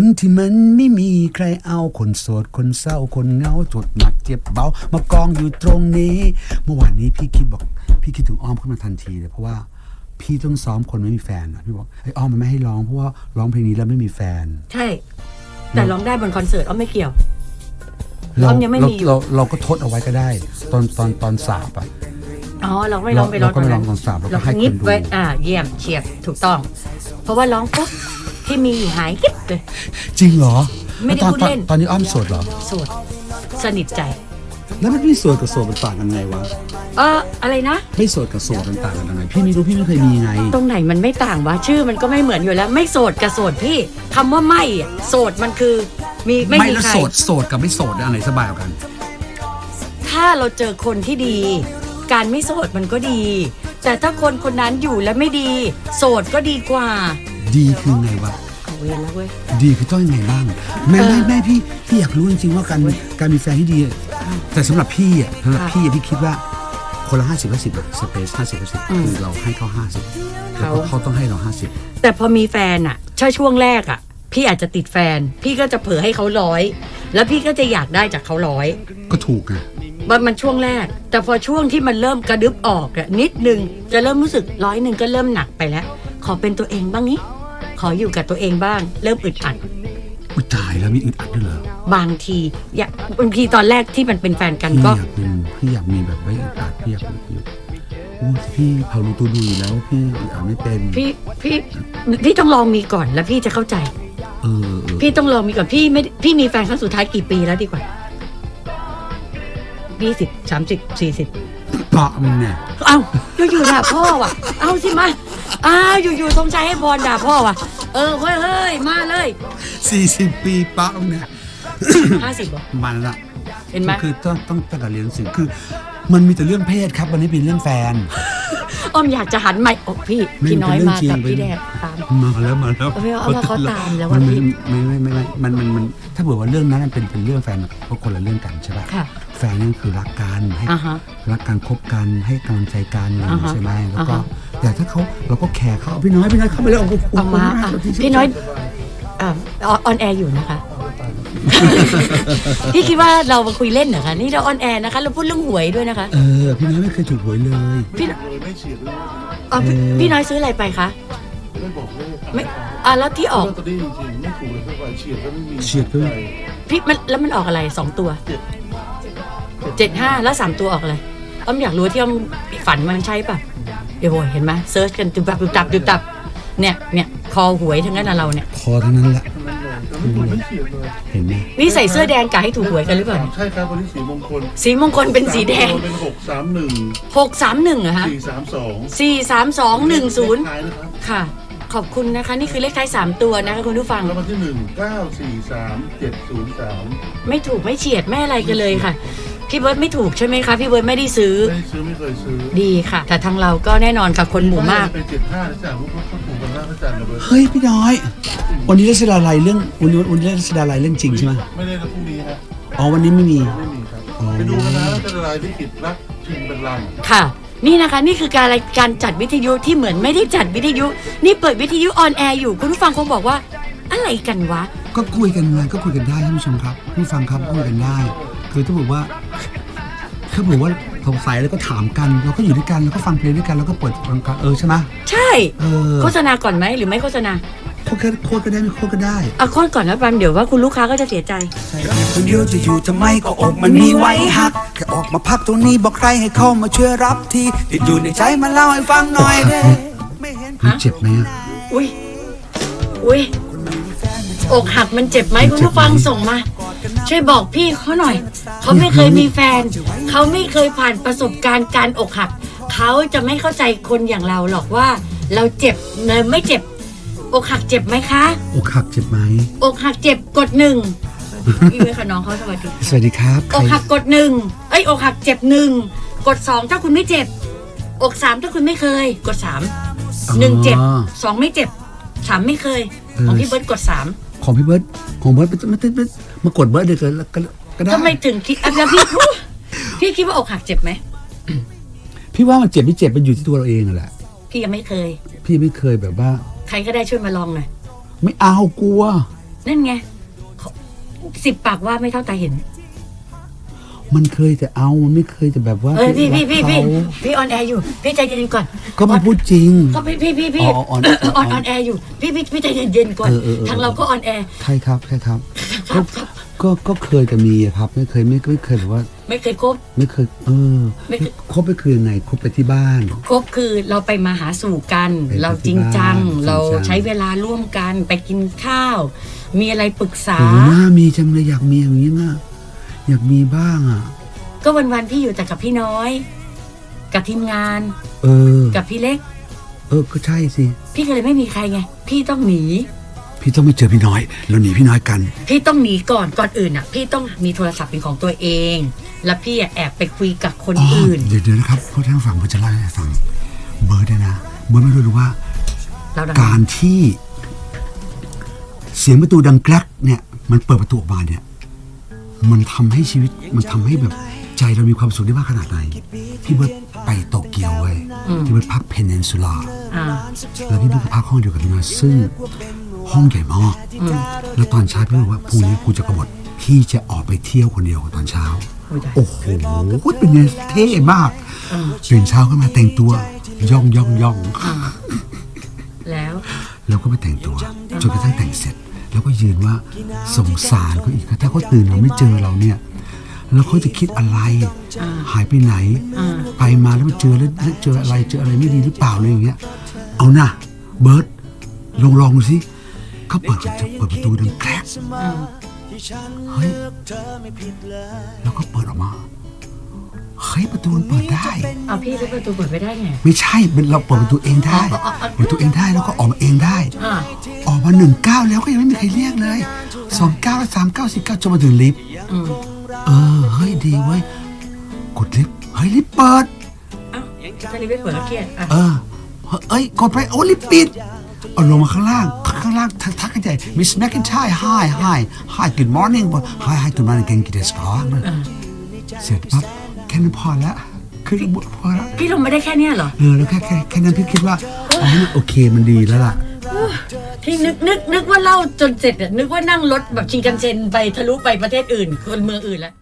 คนที่มันไม่มีใครเอาคนโสดคนเศร้าคนเหงาจดหนักเจ็บเบามากองอยู่ตรงนี้ เมื่อวานนี้พี่คิดบอก พี่คิดถึงอ้อมขึ้นมาทันทีเลยเพราะว่าพี่ต้องซ้อมคนไม่มีแฟนอะพี่บอกไอ้ยอ้อมมันไม่ให้ร้องเพราะว่าร้องเพลงนี้แล้วไม่มีแฟน ใช่ แต่ร้องได้บนคอนเสิร์ตอ้อมไม่เกี่ยวเราอ้อมยังไม่มีอยู่เราเราก็ทดเอาไว้ก็ได้ ตอนตอนตอนสาบอะอ๋อเราไม่ร้องไปร้องเราก็ไม่ร้องตอนสามเราก็ให้คนดูงิบไว้อ่าเยี่ยมเฉียบถูกต้อง เพราะว่าร้องปุ๊บ ที่มีอยู่หายกิ๊บเลย จริงเหรอไม่ได้แล้วตอนพูดตอนเล่นตอนนี้อ้อมโสดเหรอ โสดสนิทใจ แล้วมันไม่โสดกับโสดมันต่างกันไงวะ เอออะไรนะ ไม่โสดกับโสดมันต่างกันยังไง พี่ไม่รู้พี่ไม่เคยมีไง ตรงไหนมันไม่ต่างวะชื่อมันก็ไม่เหมือนอยู่แล้ว ไม่โสดกับโสดพี่คำว่าไม่อะโสดมันคือมีไม่ไม่มีแล้วใคร โสดโสดกับไม่โสดอันไหนสบายกว่ากัน ถ้าเราเจอคนที่ดี การไม่โสดมันก็ดี แต่ถ้าคนคนนั้นอยู่แล้วไม่ดี โสดก็ดีกว่า ดีคือไงวะเอาเวรแล้วเว้ย ดีคือต้องยังไงบ้าง แม่เออแม่แม่พี่พี่อยากรู้จริงๆว่าการการมีแฟนที่ดีอะแต่สำหรับพี่อะสำหรับค่ะพี่อะพี่คิดว่าคนละห้าสิบห้าสิบสเปซห้าสิบห้าสิบอืมคือเราให้เขาห้าสิบแล้วเขาก็เขาต้องให้เราห้าสิบ แต่พอมีแฟนอะถ้าช่วงแรกอะพี่อาจจะติดแฟน พี่ก็จะเผลอให้เขาร้อย แล้วพี่ก็จะอยากได้จากเขาร้อย ก็ถูกไงมันมันช่วงแรก แต่พอช่วงที่มันเริ่มกระดึบออกอะนิดนึงจะเริ่มรู้สึกร้อยหนึ่งก็เริ่มหนักไปแล้ว ขอเป็นตัวเองบ้างนี้ ขออยู่กับตัวเองบ้าง เริ่มอึดอัดอุ้ยตายแล้วมีอึดอัดด้วยเหรอบางทีอยากบางทีตอนแรกที่มันเป็นแฟนกันพี่ก็อยากเป็นพี่อยากมีแบบไม่อึดอัดพี่อยากอยู่โอ้ยแต่พี่เผารู้ตัวดูอยู่แล้วพี่อึดอัดไม่เป็นพี่พี่พี่ต้องลองมีก่อนแล้วพี่จะเข้าใจ เออเออพี่ต้องลองมีก่อนพี่ไม่พี่มีแฟนครั้งสุดท้ายกี่ปีแล้วดีกว่ายี่สิบสามสิบสี่สิบ ปะมึงเนี่ย เอ้าอยู่ๆด่าพ่อว่ะ เอาสิมา อ้าวอยู่ๆทรงใจให้บอลด่าพ่อว่ะ เออเฮ้ยเฮ้ยมาเลยสี่สิบปีปะมึงเนี่ยห้าสิบบอกมันละเห็นไหมคือต้องต้องตั้งแต่เรียนหนังสือคือ มันมีแต่เรื่องเพศครับวันนี้เป็นเรื่องแฟน อ้อมอยากจะหันใหม่โอ้พี่ไม่พี่น้อยเป็นเรื่มาองจริงกับพี่เป็นแดดตาม มาแล้วมาแล้วเอาไม่เอาเอาว่าเขาตามแล้วว่ามันพี่ไม่ไม่ไม่ไม่มันมันมันถ้าเผื่อว่าเรื่องนั้นมันเป็นเป็นเรื่องแฟนเพราะคนละเรื่องกันใช่ป่ะค่ะ แฟนนั่นคือรักกันให้อ่าฮะ รักกันคบกันให้กำลังใจกันอะไรอย่างอ่างี้ฮะใช่ไหมแล้วก็อ่าฮะ แต่ถ้าเขาเราก็แคร์เขาเอาพี่น้อยพี่น้อยเข้าไปแล้วโอ้โหเอามาขอะบคุณกพี่น้อยอ่าออนแอร์อยู่นะคะ พี่คิดว่าเรามาคุยเล่นเหรอคะนี่เราออนแอร์นะคะ เราพูดเรื่องหวยด้วยนะคะเออพี่น้อยไม่เคยถูกหวยเลย พี่เลยไม่เฉียดเลยอ๋อพี่เออ พี่น้อยซื้ออะไรไปคะไม่บอกเลขไม่อ่าแล้วที่ออกลอตเตอรี่จริงๆไม่ถูกเลยสักใบเฉียดก็ไม่มีเฉียดก็ไม่ใช่พี่มันแล้วมันออกอะไรสองตัว เจ็ด เจ็ดห้าแล้วสามตัวออกอะไรอ้อมอยากรู้ที่อ้อมฝันมันใช่ป่ะเดี๋ยวโว้ยเห็นไหมเซิร์ชกันตุบตับตุบตับตุบตับเนี่ยเนี่ยคอหวยทั้งนั้นนะเราเนี่ยคอทั้งนั้นแหละทั้งนั้นเลยแต่ไม่ถูกไม่เฉียดเลยเห็นไหมนี่ใส่เสื้อแดงกะให้ถูกหวยกันหรือเปล่าใช่ครับวันนี้สีมงคลสีมงคลเป็นสีแดงเป็นหกสามหนึ่งหกสามหนึ่งเหรอฮะสี่สามสองสี่สามสองหนึ่งศูนย์ท้ายนะครับค่ะ ขอบคุณนะคะ นี่คือเลขท้ายสามตัวนะคะคุณผู้ฟังแล้ววันที่หนึ่งเก้าสี่สามเจ็ดศูนย์สามไม่ถูกไม่เฉียดไม่อะไรกันเลยค่ะ พี่เบิร์ตไม่ถูกใช่ไหมคะ พี่เบิร์ตไม่ได้ซื้อ ไม่ได้ซื้อไม่เคยซื้อดีค่ะ แต่ทางเราก็แน่นอนค่ะคนหมู่มาก เป็นเจ็ดห้านะจ๊ะพวกเขาถูกกันมากนะจ๊ะนะเบิร์ตเฮ้ยพี่น้อย วันนี้เล่นสดาลัยเรื่องวันนี้วันนี้เล่นสดาลัยเรื่องจริงใช่ไหมไม่ได้นะพรุ่งนี้ฮะอ๋อวันนี้ไม่มี ไม่มีครับอ๋อไปดูกันนะแล้วจะละลายลิขิตรักชิงเป็นลังค่ะ นี่นะคะนี่คือการรายการจัดวิทยุที่เหมือนไม่ได้จัดวิทยุ นี่เปิดวิทยุออนแอร์อยู่คุณผู้ฟังคงบอกว่า อะไรกันวะ ก็คุยกันไงก็คุยกันได้ท่านผู้ชมครับผู้ฟังครับคุยกันได้ คือถ้าบอกว่า ถ้าบอกว่าสงสัยแล้วก็ถามกัน เราก็อยู่ด้วยกันแล้วก็ฟังเพลงด้วยกันแล้วก็เปิดฟังกันเออใช่ไหมใช่ เออโฆษณาก่อนไหมหรือไม่โฆษณาโคตรก็โคตรก็ได้ไม่โคตรก็ได้ เอาโฆษก่อนแล้วกันเดี๋ยวว่าคุณลูกค้าก็จะเสียใจ คนเดียวจะอยู่ทำไมก็อกมันมีไว้หักแค่ออกมาพักตรงนี้บอกใครให้เข้ามาช่วยรับทีติดอยู่ในใจมาเล่าให้ฟังหน่อยเด้ไม่เห็นมันเจ็บไหมอะ อุ้ยอุ้ยอกหักมันเจ็บไหมคุณผู้ฟังส่งมา ช่วยบอกพี่เขาหน่อย เขาไม่เคยมีแฟน เขาไม่เคยผ่านประสบการณ์การอกหัก เขาจะไม่เข้าใจคนอย่างเราหรอกว่า เราเจ็บเนยไม่เจ็บ อกหักเจ็บไหมคะ อกหักเจ็บไหมอกหักเจ็บกดหนึ่งพี่เว้ยค่ะน้องเขาสวัสดีสวัสดีครับใคอรกหักกดหนึ่งเอ้ยอกหักเจ็บหนึ่งกดสองถ้าคุณไม่เจ็บ อกสามถ้าคุณไม่เคย กดสามหนึ่งเจ็บอ๋อสองไม่เจ็บสามไม่เคยเออของพี่เบิร์ตกดสาม ของพี่เบิร์ดของเบิร์ดไม่ไม่ไม่มากดเบิร์ดเดี๋ยวก็ก็ก็ได้ทำไมถึงคิดอะแล้วพี่พูดพี่คิดว่าอกหักเจ็บไหมพี่ว่ามันเจ็บไม่เจ็บมันอยู่ที่ตัวเราเองนั่นแหละพี่ยังไม่เคย พี่ไม่เคยแบบว่า ใครก็ได้ช่วยมาลองหน่อยไม่เอากลัว นั่นไงเขาสิบปากว่าไม่เท่าตาเห็น มันเคยจะเอามันไม่เคยจะแบบว่าเออพี่พี่พี่พี่รักเขาพี่ออนแอร์อยู่พี่ใจเย็นๆก่อนก็มาพูดจริง ก็พี่พี่พี่พี่อ๋อออนออนออนแอร์อยู่พี่พี่พี่ใจเย็นๆก่อนเออเออเออ ทางเราก็ออนแอร์ใช่ครับใช่ครับครัก็บครับก็ก็เคยจะมีอะครับ ไม่เคยไม่ไม่เคยแบบว่า ไม่เคยคบ ไม่เคย เออไม่เคย คบไปคือยังไงคบไปที่บ้าน คบคือเราไปมาหาสู่กัน ไปเราจริงจัง ที่บ้านเราจริงจัง ใช้เวลาร่วมกันไปกินข้าว มีอะไรปรึกษา โอ้หน้ามีจังเลยอยากมีอย่างนี้นะ อยากมีบ้างอะ ก็วันๆพี่อยู่แต่กับพี่น้อย กับทีมงาน เออ กับพี่เล็ก เออ ก็ใช่สิ พี่ก็เลยไม่มีใครไง พี่ต้องหนี พี่ต้องไม่เจอพี่น้อยเราหนีพี่น้อยกัน พี่ต้องหนีก่อนก่อนอื่นอะ พี่ต้องมีโทรศัพท์เป็นของตัวเอง แล้วพี่อะแอบไปคุยกับคนอ๋ออื่น เดี๋ยวเดี๋ยวนะครับพูดให้ฟังเบิร์ดจะเล่าให้ฟังเบิร์ดเนี่ยนะเบิร์ดไม่รู้หรือว่า เราดังการที่ เสียงประตูดังแกรกเนี่ย มันเปิดประตูออกมาเนี่ย มันทำให้ชีวิตมันทำให้แบบใจเรามีความสุขได้มากขนาดไหนพี่เบิร์ดไปโตเกียวเว้ยพี่เบิร์ดพักเพนเนนซูล่าอ่าแล้วพี่เบิร์ดก็พักห้องเดียวกับพี่มาซึ่งห้องใหญ่มากแล้วตอนเช้าพี่บอกว่าพรุ่งนี้กูจะกบฏพี่จะออกไปเที่ยวคนเดียวตอนเช้าอุ๊ยตายโอ้โหเป็นไงเท่มากตื่นเช้าขึ้นมาแต่งตัวย่องย่องย่องแล้วแล้วก็ไปแต่งตัวจนกระทั่งแต่งเสร็จ แล้วก็ยืนว่าสงสารเขาอีกถ้าเขาตื่นเราไม่เจอเราเนี่ยแล้วเขาจะคิดอะไร หายไปไหน ไปมาแล้วมาเจอแล้วแล้วเจออะไรเจออะไรไม่ดีหรือเปล่าอะไรอย่างเงี้ย เอานะเบิร์ตลองลองดูสิเขาเปิดประตูเปิดประตูดังแกรกเฮ้ยแล้วก็เปิดออกมา เฮ้ยประตูมันเปิดได้ เอาพี่แล้วประตูเปิดไม่ได้ไงไม่ใช่มันเราเปิดประตูเองได้เปิดประตูเองได้แล้วก็ออกมาเองได้ อ่าออกมาหนึ่งเก้าแล้วก็ยังไม่มีใครเรียกเลยสองเก้าสามเก้าสี่เก้าจนมาถึงลิฟต์อืมเออเฮ้ยดีเว้ยกดลิฟต์เฮ้ยลิฟต์เปิด เอ้าถ้ารีบไม่เปิดก็เครียดอะเออเอ้ยกดไปโอ้ลิฟต์ปิดเอาลงมาข้างล่าง ข้างล่างทักทักกันใหญ่มิสแมคกินชัย hi hi hi good morning hi hi good morning เก่งกิเดสกอเสร็จปั๊บ แค่นั้นพอแล้วขึ้นบทพอแล้วพี่ลงไม่ได้แค่เนี้ยเหรอเออแล้วแค่แค่แค่นั้นพี่คิดว่าอ๋อโอเคมันดีแล้วล่ะพี่นึกนึกนึกว่าเล่าจนเสร็จอะนึกว่านั่งรถแบบชิงกันเซนไปทะลุไปประเทศอื่นคนเมืองอื่นแล้ว